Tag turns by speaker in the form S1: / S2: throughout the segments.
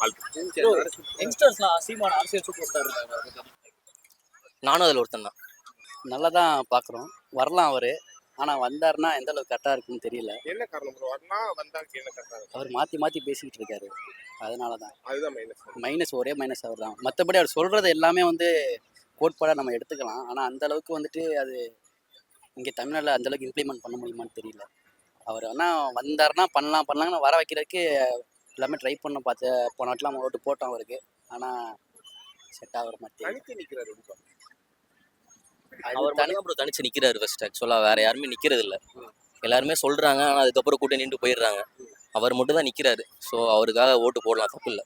S1: வாழ்த்து
S2: யங்ஸ்டர்ஸ்லாம் சீமான அரசியல் super star இருக்காங்க.
S3: நானும் அதில் ஒருத்தன் தான்
S4: நல்லா தான் பார்க்குறோம் வரலாம் அவர். ஆனால் வந்தாருன்னா எந்த அளவுக்கு கரெக்டாக இருக்குன்னு தெரியல.
S1: என்ன காரணம் வந்தாக்கு என்ன கரெக்டாக
S4: அவர் மாற்றி மாற்றி பேசிக்கிட்டு இருக்காரு. அதனால தான்
S1: அதுதான் மைனஸ்
S4: மைனஸ் ஒரே மைனஸ் அவர் தான் மற்றபடி அவர் சொல்கிறது எல்லாமே வந்து கோட்பாடாக நம்ம எடுத்துக்கலாம். ஆனால் அந்த அளவுக்கு வந்துட்டு அது இங்கே தமிழ்நாட்டில் அந்த அளவுக்கு இம்ப்ளிமெண்ட் பண்ண முடியுமான்னு தெரியல. அவர் ஆனால் வந்தாருன்னா பண்ணலாம். பண்ணலாம்னு வர வைக்கிறதுக்கு எல்லாமே ட்ரை பண்ண பார்த்து போன வாட்டிலாம் ஓட்டு போட்டோம் அவருக்கு. ஆனால் செட் ஆகிற மாதிரி
S1: தனித்து நிக்கிறாரு ரொம்ப.
S3: அவர்
S4: தனி
S3: மட்டும் அப்புறம் தனிச்சு நிக்கிறாரு ஃபர்ஸ்ட் ஆக்சுவலா வேற யாருமே நிக்கிறது இல்ல. எல்லாருமே சொல்றாங்க ஆனா அதுக்கப்புறம் கூட்ட நின்று போயிடுறாங்க. அவர் மட்டும் தான் நிக்கிறாரு. ஸோ அவருக்காக ஓட்டு போடலாம் தப்பு இல்ல.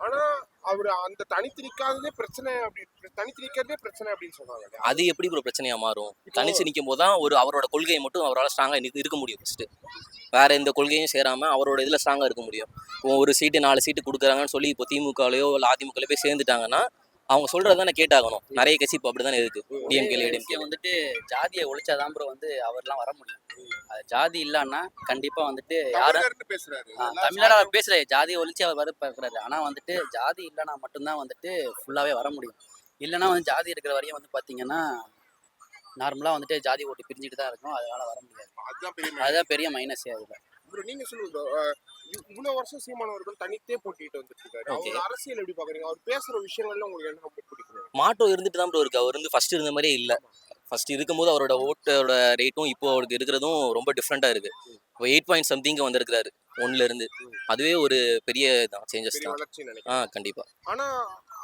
S1: ஆனா அவர் அந்த தனித்து நிக்காததே பிரச்சனை அப்படி தனித்து நிக்கிறதே பிரச்சனை அப்படின்னு சொல்றாங்க இல்லையா?
S3: அது எப்படி ஒரு பிரச்சனையா மாறும்? தனிச்சு நிற்கும் போது தான் ஒரு அவரோட கொள்கையை மட்டும் அவரால் ஸ்ட்ராங்கா இருக்க முடியும் ஃபர்ஸ்ட் வேற எந்த கொள்கையும் சேராம அவரோட இதுல ஸ்ட்ராங்கா இருக்க முடியும். ஒரு சீட்டு நாலு சீட்டு கொடுக்குறாங்கன்னு சொல்லி இப்போ திமுகலையோ இல்லை அதிமுகலையோ போய் சேர்ந்துட்டாங்கன்னா அவங்க சொல்றதானே கேட்டாகணும். நிறைய கட்சி இப்போ அப்படிதானே இருக்கு. டிஎம்கேல
S4: ஒரே
S3: டிஎம்கே
S4: விஷயம் வந்துட்டு ஜாதியை ஒழிச்சாதான் ப்ரோ வந்து அவர்லாம் வர முடியும். அது ஜாதி இல்லைன்னா கண்டிப்பாக வந்துட்டு யாரும் தமிழ்நாடு அவர் பேசுறாரு. ஜாதியை ஒழிச்சு அவர் வர பார்க்குறாரு ஆனால் வந்துட்டு ஜாதி இல்லைன்னா மட்டும்தான் வந்துட்டு ஃபுல்லாகவே வர முடியும். இல்லைன்னா வந்து ஜாதி இருக்கிற வரையும் வந்து பார்த்தீங்கன்னா நார்மலாக வந்துட்டு ஜாதி ஓட்டு பிரிஞ்சுட்டு தான் இருக்கும் அதனால வர முடியாது.
S1: அதுதான் பெரிய
S4: அதுதான் பெரிய மைனஸே அதில்.
S1: ப்ரோ நீங்க சொல்லுங்க இவ்வளவு வருஷம் சீமானவர்கள் தனித்தே போட்டிட்டு வந்துட்டு. அவர் அரசியல் எப்படி பாக்குறீங்க? அவர் பேசுற விஷயங்கள்ல உங்களுக்கு என்ன ரொம்ப பிடிக்கும்?
S3: மாற்றம் இருந்துட்டு தான் ப்ரோ இருக்கு. அவர் வந்து ஃபர்ஸ்ட் இருந்த மாதிரியே இல்லை. ஃபர்ஸ்ட் இருக்கும்போது அவரோட ஓட்டோட ரேட்டும் இப்போ அவருக்கு இருக்கிறதும் ரொம்ப டிஃப்ரெண்ட்டாக இருக்கு. இப்போ எயிட் பாயிண்ட் சம்திங் வந்திருக்கிறாரு ஒன்ல இருந்து. அதுவே ஒரு பெரிய தான். சேஞ்சஸ் தான் ஆ கண்டிப்பா.
S1: ஆனா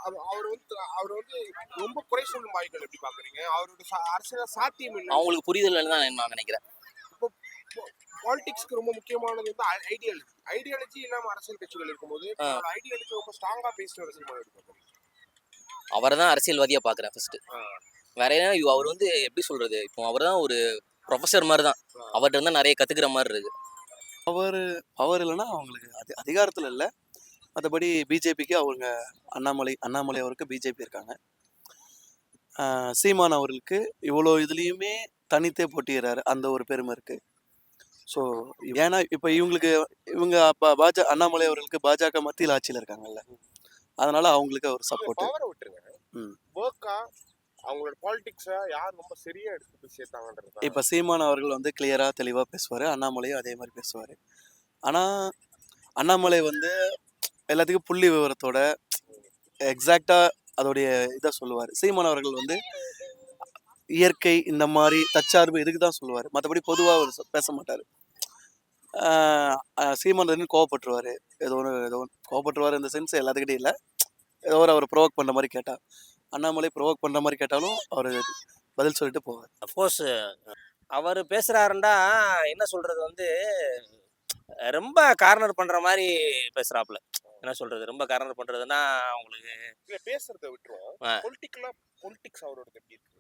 S1: அவ- அவர் வந்து அவர் வந்து ரொம்ப குறை சொல்லும் வாய்கள் எப்படி பாக்குறீங்க? அவரோட அரசியல் சாத்தியம்
S3: அவங்களுக்கு புரிதல் தான் நான் நினைக்கிறேன்.
S1: பாலிடிக்ஸ்க்கு ரொம்ப முக்கியமானது வந்து ஐடியாலஜி ஐடியாலஜி இல்லாம அரசியல் கட்சிகள் இருக்கும்போது. ஐடியாலஜி ரொம்ப ஸ்ட்ராங்கா பேசுற அரசியல் மாதிரி இருக்கும்
S3: அவரை தான் அரசியல்வாதியா பாக்குறேன் ஃபர்ஸ்ட். வேற என்ன இவ- அவர் வந்து எப்படி சொல்றது இப்போ அவர் தான் ஒரு ப்ரொஃபஸர் மாதிரி தான். அவர்கிட்ட இருந்தா நிறைய கத்துக்கிற மாதிரி இருக்கு.
S5: பவர் இல்லைன்னா அவங்களுக்கு அது அதிகாரத்தில் இல்லை. மற்றபடி பிஜேபிக்கு அவங்க அண்ணாமலை அண்ணாமலை அவருக்கு பிஜேபி இருக்காங்க. சீமான் அவர்களுக்கு இவ்வளோ இதுலேயுமே தனித்தே போட்டிடுறாரு அந்த ஒரு பெருமை இருக்குது ஸோ ஏன்னா இப்போ இவங்களுக்கு இவங்க அப்போ பாஜ அண்ணாமலை அவர்களுக்கு பாஜக மத்தியில் ஆட்சியில் இருக்காங்கல்ல. அதனால அவங்களுக்கு ஒரு சப்போர்ட்
S1: அவங்களோட பாலிடிக்ஸ யார் ரொம்ப சரியா எடுத்து சேர்த்தாங்கன்றது
S5: இப்போ சீமான் அவர்கள் வந்து கிளியராக தெளிவாக பேசுவார். அண்ணாமலையும் அதே மாதிரி பேசுவார். ஆனால் அண்ணாமலை வந்து எல்லாத்துக்கும் புள்ளி விவரத்தோட எக்ஸாக்டாக அதோடைய இதை சொல்லுவார். சீமான் அவர்கள் வந்து இயற்கை இந்த மாதிரி தற்சார்பு இதுக்கு தான் சொல்லுவார். மற்றபடி பொதுவாக அவர் பேச மாட்டார். சீமான் வந்து கோவப்பட்டுருவார். ஏதோ ஒன்று ஏதோ ஒன்று கோவப்பட்டுருவார் இந்த சென்ஸ் எல்லாத்துக்கிட்டையும் இல்லை. ஏதோ ஒரு அவர் ப்ரோவோக் பண்ணுற மாதிரி கேட்டால் அண்ணாமலை ப்ரோவோக் பண்ணுற மாதிரி கேட்டாலும் அவர் பதில் சொல்லிட்டு போவார்.
S6: அஃப்கோர்ஸ் அவர் பேசுறாருண்டா என்ன சொல்றது வந்து ரொம்ப கார்னர் பண்ற மாதிரி பேசுறாப்புல. என்ன சொல்றது? ரொம்ப கார்னர் பண்றதுன்னா அவங்களுக்கு
S1: பேசுறத விட்டுருவோம்
S6: ஆ.
S1: பொலிட்டிக்கலா பொலிட்டிக்ஸ் அவரோட எப்படி இருக்கு?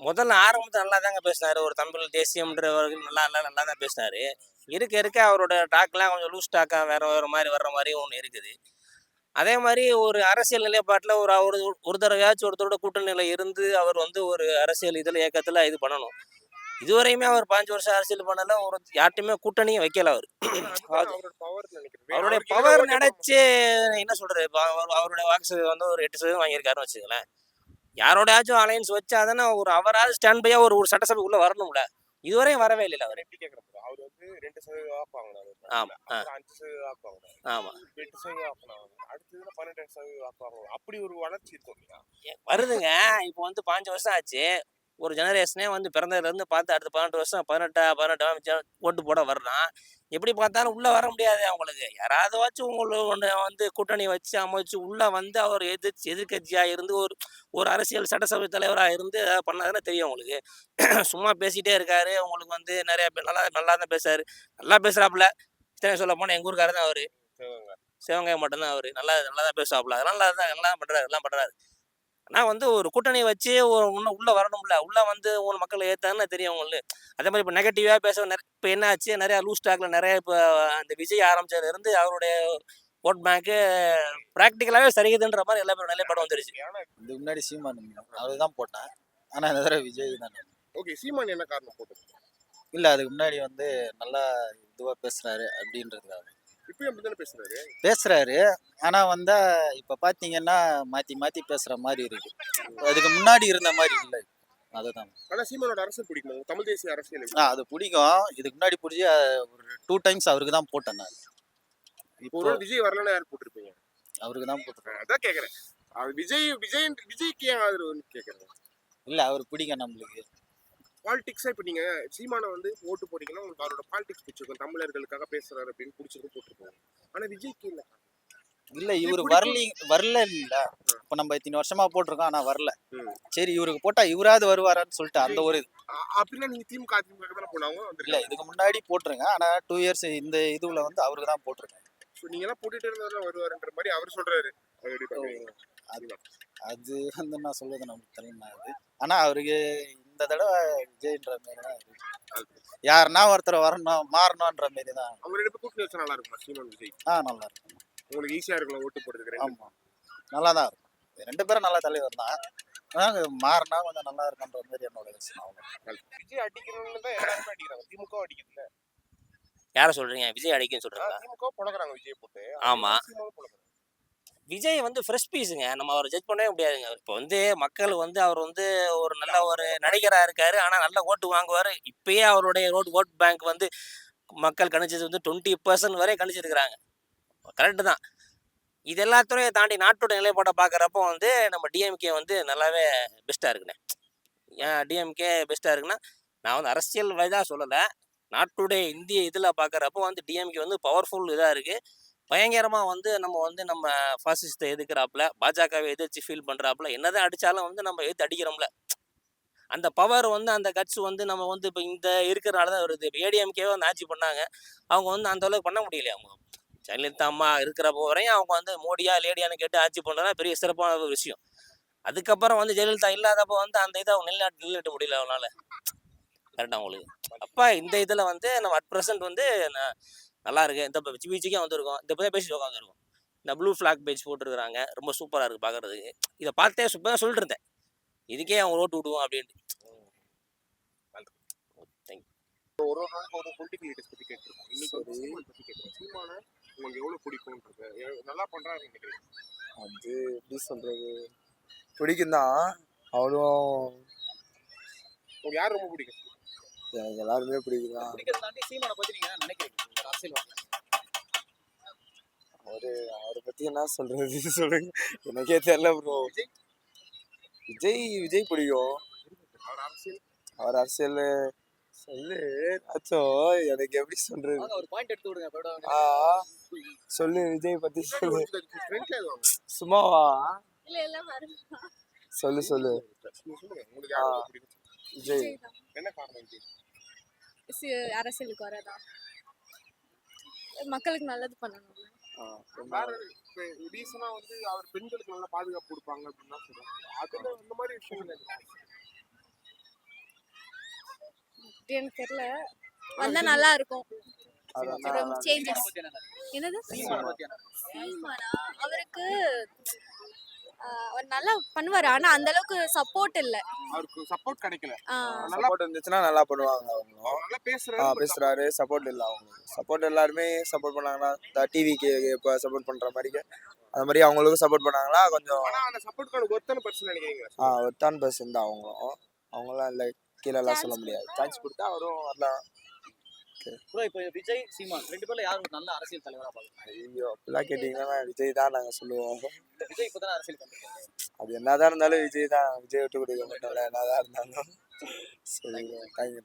S6: முதல்ல ஆரம்பத்தில் நல்லா தாங்க பேசினாரு. ஒரு தமிழ் தேசியம்ன்றவர்கள் நல்லா நல்லா நல்லா தான் பேசினாரு. இருக்க இருக்க அவரோட டாக்லாம் கொஞ்சம் லூஸ் டாக்காக வேற வேற மாதிரி வர்ற மாதிரி ஒன்று இருக்குது. அதே மாதிரி ஒரு அரசியல் நிலைப்பாட்டில் ஒரு அவர் ஒரு தடவையாச்சும் ஒருத்தரோட கூட்டணியில் இருந்து அவர் வந்து ஒரு அரசியல் இதில் இயக்கத்தில் இது பண்ணணும். இதுவரையுமே அவர் பாஞ்சு வருஷம் அரசியல் பண்ணல ஒரு யார்ட்டையுமே கூட்டணியும் வைக்கல அவர். அவருடைய பவர் நினைச்சு என்ன சொல்றது? அவருடைய வாக்கு வந்து ஒரு எட்டு சதவீதம் வாங்கியிருக்காருன்னு வச்சுக்கங்களேன். யாரோடையாச்சும் அலையன்ஸ் வச்சாதானே ஒரு அவராது ஸ்டாண்ட் பையா ஒரு ஒரு சட்டசபைக்குள்ள வரணும்ல. இதுவரையும் வரவே இல்லை அவர்.
S1: எப்படி கேட்கறேன் bro? அவர் வந்து ரெண்டு சதவீதம் வாக்கு வாங்கினாரு
S6: ஆமா,
S1: அஞ்சு சதவீதம் வாக்கு வாங்கினாரு
S6: ஆமா.
S1: எட்டு சதவீதம் வாக்கு வாங்கினாரு அடுத்ததுல பன்னெண்டு சதவீதம் வாங்குவாங்க அப்படி ஒரு வளர்ச்சி இருக்கும்
S6: வருதுங்க. இப்போ வந்து பாஞ்சு வருஷம் ஆச்சு. ஒரு ஜெனரேஷனே வந்து பிறந்ததுல இருந்து பார்த்து அடுத்த பதினெட்டு வருஷம் பதினெட்டா பதினெட்டு ஓட்டு போட வர்றான். எப்படி பார்த்தாலும் உள்ள வர முடியாது அவங்களுக்கு. யாராவது வச்சு உங்களை வந்து கூட்டணி வச்சு அமைச்சு உள்ள வந்து அவர் எதிர்த்து எதிர்கட்சியா இருந்து ஒரு ஒரு அரசியல் சட்டசபை தலைவராக இருந்து ஏதாவது பண்ணாதானே தெரியும் உங்களுக்கு. சும்மா பேசிட்டே இருக்காரு. உங்களுக்கு வந்து நிறைய நல்லா நல்லா தான் பேசுறாரு. நல்லா பேசுறாப்புல. இத்தனை சொல்ல போனால் எங்கள் ஊருக்காரர் தான் அவரு
S1: சிவகங்கை.
S6: மட்டும்தான் அவரு. நல்லா நல்லா தான் பேசுவாப்புல. அதெல்லாம் நல்லா தான் நல்லா பண்றாரு எல்லாம் பண்றாரு. ஆனால் வந்து ஒரு கூட்டணி வச்சு ஒரு உள்ள உள்ள வரணும்ல. உள்ள வந்து ஒரு மக்களை ஏத்தான்னு தெரியும் உங்களுக்கு அதே மாதிரி இப்போ நெகட்டிவாக பேச இப்போ என்ன ஆச்சு? நிறையா லூஸ் டாக்ல நிறைய இப்போ அந்த விஜய் ஆரம்பிச்சதுல இருந்து அவருடைய ஓட் பேங்க்கு ப்ராக்டிக்கலாகவே சரிகுதுன்ற மாதிரி எல்லா பேரும் நிலைப்பாடு வந்துருச்சு.
S7: இதுக்கு முன்னாடி சீமான் அவர் தான் போட்டேன். ஆனால் இந்த தடவை விஜய் தான்
S1: ஓகே சீமான் என்ன காரணம் போட்டு
S7: இல்லை அதுக்கு முன்னாடி வந்து நல்லா இதுவாக பேசுகிறாரு அப்படின்றதுக்காக.
S1: பேசுறாரு?
S7: ஆனா வந்தா இப்ப பாத்தீங்கன்னா மாத்தி மாத்தி பேசுற மாதிரி இருக்கு. அதுக்கு முன்னாடி இருந்த மாதிரி இல்லை. அதுதான்.
S1: ஆனா சீமானோட அரசியல் பிடிக்குமா? தமிழ் தேசிய அரசியல்?
S7: ஆ அது பிடிக்கும். இதுக்கு முன்னாடி பிடிச்சி ஒரு டூ டைம்ஸ் அவருக்கு தான் போட்டேன் நான்.
S1: இப்போ ஒரு விஜய் வரலன்னா யார் போட்டிருப்பீங்க?
S7: அவருக்கு தான் போட்டிருக்கேன்.
S1: அதான் கேக்குறேன். அவர் விஜய் விஜய் விஜய்க்கு ஏன் ஆதரவுன்னு கேக்குறேன்.
S7: இல்ல அவர் பிடிக்கும் நம்மளுக்கு.
S1: பாலிடிக்ஸா இப்ப நீங்க சீமானை வந்து ஓட்டு போட்டீங்கன்னா உங்களுக்கு அவரோட பாலிடிக்ஸ் பிடிச்சிருக்கும். தமிழர்களுக்காக பேசுறாரு அப்படின்னு பிடிச்சிருக்கும் போட்டிருக்கோம். ஆனா விஜய்க்கு இல்ல.
S7: இல்ல இவரு. வரல வரல இல்ல. இப்ப நம்ம இத்தனை வருஷமா போட்டிருக்கோம் ஆனா வரல. சரி இவருக்கு போட்டா இவராது வருவாரான்னு சொல்லிட்டு அந்த ஒரு
S1: அப்படின்னா நீங்க திமுக அதிமுக போனாங்க
S7: இல்ல இதுக்கு முன்னாடி போட்டிருங்க ஆனா டூ இயர்ஸ் இந்த இதுல வந்து அவருக்கு தான் போட்டிருக்கேன்.
S1: நீங்க எல்லாம் போட்டுட்டு இருந்தவரை வருவாருன்ற மாதிரி அவர் சொல்றாரு. அது
S7: அது வந்து நான் சொல்றது நமக்கு தெரியுமா அது ஆனா அவருக்கு இந்த தடவை விஜய்ன்ற மாரி தான் யாருன்னா ஒருத்தர் வரணும் மாறணும்ன்ற மாரி தான்.
S1: அவங்க ரெண்டு பேரும் கூட்டணி வச்சா நல்லா இருக்குமா சீமான் விஜய்?
S7: ஆ நல்லா இருக்கும்.
S1: உங்களுக்கு ஈஸியா இருக்கலாம் ஓட்டு போடுறதுக்கு ரெண்டு
S7: ஆமா. நல்லா தான் இருக்கும். ரெண்டு பேரும் நல்ல தலைவர் தான். ஆனா மாறினா கொஞ்சம் நல்லா இருக்குன்ற மாதிரி என்னோட யோசனை அவ்வளவுதான்.
S1: விஜய் அடிக்கணும்னு தான் எல்லாருமே அடிக்கிறாங்க. திமுக அடிக்குதுல்ல
S6: யாரை சொல்றீங்க? விஜய் அடிக்குன்னு சொல்றீங்களா?
S1: திமுக புழக்கிறாங்க விஜய் போட்டு.
S6: ஆமா. விஜய் வந்து ஃப்ரெஷ் பீஸுங்க நம்ம அவரை ஜட்ஜ் பண்ணவே முடியாதுங்க. இப்போ வந்து மக்கள் வந்து அவர் வந்து ஒரு நல்ல ஒரு நடிகரா இருக்காரு. ஆனா நல்ல ஓட்டு வாங்குவாரு. இப்பயே அவருடைய ரோட் ஓட் பேங்க் வந்து மக்கள் கணிச்சது வந்து டுவெண்ட்டி பர்சன்ட் வரை கணிச்சிருக்கிறாங்க. கரெக்டு தான். இது எல்லாத்தையும் தாண்டி நாட்டோட நிலைப்பாட்டை பார்க்குறப்போ வந்து நம்ம டிஎம்கே வந்து நல்லாவே பெஸ்ட்டாக இருக்குண்ணே. ஏன் டிஎம்கே பெஸ்ட்டாக இருக்குன்னா நான் வந்து அரசியல் வயதாக சொல்லலை. நாட்டுடைய இந்திய இதில் பார்க்குறப்போ வந்து டிஎம்கே வந்து பவர்ஃபுல் இதாக இருக்குது பயங்கரமாக வந்து நம்ம வந்து நம்ம ஃபாசிஸ்ட்டை எதிர்க்கிறாப்புல பாஜகவை எதிர்த்து ஃபீல் பண்ணுறாப்புல என்னதான் அடித்தாலும் வந்து நம்ம எதிர்த்து அடிக்கிறோம்ல. அந்த பவர் வந்து அந்த கட்சி வந்து நம்ம வந்து இப்போ இந்த இருக்கிறனால தான் வருது. இப்போ ஏடிஎம்கேவை வந்து ஆட்சி பண்ணாங்க. அவங்க வந்து அந்த அளவுக்கு பண்ண முடியலையே? அவங்க ஜெயலலிதா அம்மா இருக்கிறப்போ வரையும் அவங்க வந்து மோடியா லேடியான்னு கேட்டு ஆட்சி பண்ணுறதா பெரிய சிறப்பான ஒரு விஷயம். அதுக்கப்புறம் வந்து ஜெயலலிதா இல்லாதப்போ வந்து அந்த இதை அவங்க நிலைநாட்டு நிலைநாட்ட முடியல அவனால் கரெக்டாக அவங்களுக்கு அப்போ இந்த இதில் வந்து நம்ம அட் ப்ரெசன்ட் வந்து நல்லா இருக்கு. இந்த பிஜிக்கே வந்திருக்கோம். இந்த பற்றி பேசிட்டு உட்காந்துருக்கோம் இந்த ப்ளூ ஃப்ளாக் பேஜ் போட்டிருக்கிறாங்க. ரொம்ப சூப்பராக இருக்குது பார்க்குறதுக்கு இதை பார்த்தே சூப்பராக சொல்லிட்டு இருந்தேன் இதுக்கே அவங்க ஓட்டு விடுவோம் அப்படின்ட்டு.
S1: ஒரு ஒரு நாளைக்கு ஒரு பொலிட்டிக்கல் லீடர்ஸ் பத்தி கேட்டிருக்கோம். இன்னைக்கு வந்து சீமான் பத்தி கேட்கிறோம் சீமான உங்களுக்கு எவ்வளவு பிடிக்கும்ன்றது? நல்லா நினைக்கிறேன்
S8: அது எப்படி சொல்றது? பிடிக்கும் தான் அவரும்
S1: உங்களுக்கு யார் ரொம்ப பிடிக்கும்?
S8: எனக்கு எல்லாருமே பிடிக்கும் தான்
S2: பிடிக்கிறத தாண்டி சீமானை ஒரு
S8: அவரு அவரை பத்தி என்ன சொல்றது? சொல்லுங்க. எனக்கே தெரியல ப்ரோ விஜய்? விஜய் பிடிக்கும்.
S1: அவர் அரசியல்.
S8: சொல்லு. அச்சோ எனக்கு எப்படி சொல்றது?
S2: ஒரு பாயிண்ட் எடுத்து விடுங்க
S8: சொல்லு விஜய் பத்தி சொல்லு. சும்மாவா? சொல்லு சொல்லு. விஜய்.
S9: அரசியலுக்கு வரதா மக்களுக்கு நல்லது பண்ணணும்
S1: வேற இப்ப ரீசனா வந்து அவர் பெண்களுக்கு நல்ல பாதுகாப்பு கொடுப்பாங்க அப்படின்னு சொல்றாங்க. அதுல இந்த மாதிரி விஷயங்கள்
S9: எனக்கு தெரியல. வந்தா நல்லா இருக்கும். சேஞ்சஸ் என்னது? அவருக்கு அவர் நல்லா பண்ணுவாரு. ஆனா அந்த அளவுக்கு சப்போர்ட் இல்ல.
S1: அவருக்கு சப்போர்ட் கிடைக்கல.
S8: சப்போர்ட் இருந்துச்சுன்னா நல்லா பண்ணுவாங்க அவங்களும்.
S1: அவர் நல்லா பேசுறாரு
S8: பேசுறாரு. சப்போர்ட் இல்லை அவங்களுக்கு. சப்போர்ட் எல்லாருமே சப்போர்ட் பண்ணாங்கன்னா இந்த டிவிக்கு இப்போ சப்போர்ட் பண்ற மாதிரி அந்த மாதிரி அவங்களுக்கும் சப்போர்ட் பண்ணாங்களா கொஞ்சம்
S1: அந்த சப்போர்ட்கான ஒருத்தான பர்சன் நினைக்கிறீங்க
S8: ஆ ஒருத்தான் பர்சன் தான் அவங்களும். அவங்களாம் இல்லை கீழெல்லாம் சொல்ல முடியாது. சான்ஸ் கொடுத்தா அவரும் வரலாம்.
S2: ப்ரோ இப்போ விஜய் சீமான் ரெண்டு பேர்ல யார் நல்ல அரசியல் தலைவரா பாக்குறீங்க
S8: ஐயோ அப்படிலாம் கேட்டிங்கன்னா விஜய் தான் நாங்கள் சொல்லுவோம்.
S2: விஜய் இப்பதான் அரசியல்
S8: அது என்னதான் இருந்தாலும் விஜய் தான் விஜய் விட்டு கொடுக்க மாட்டோம்ல என்னதான் இருந்தாலும். சரி தேங்க்யூ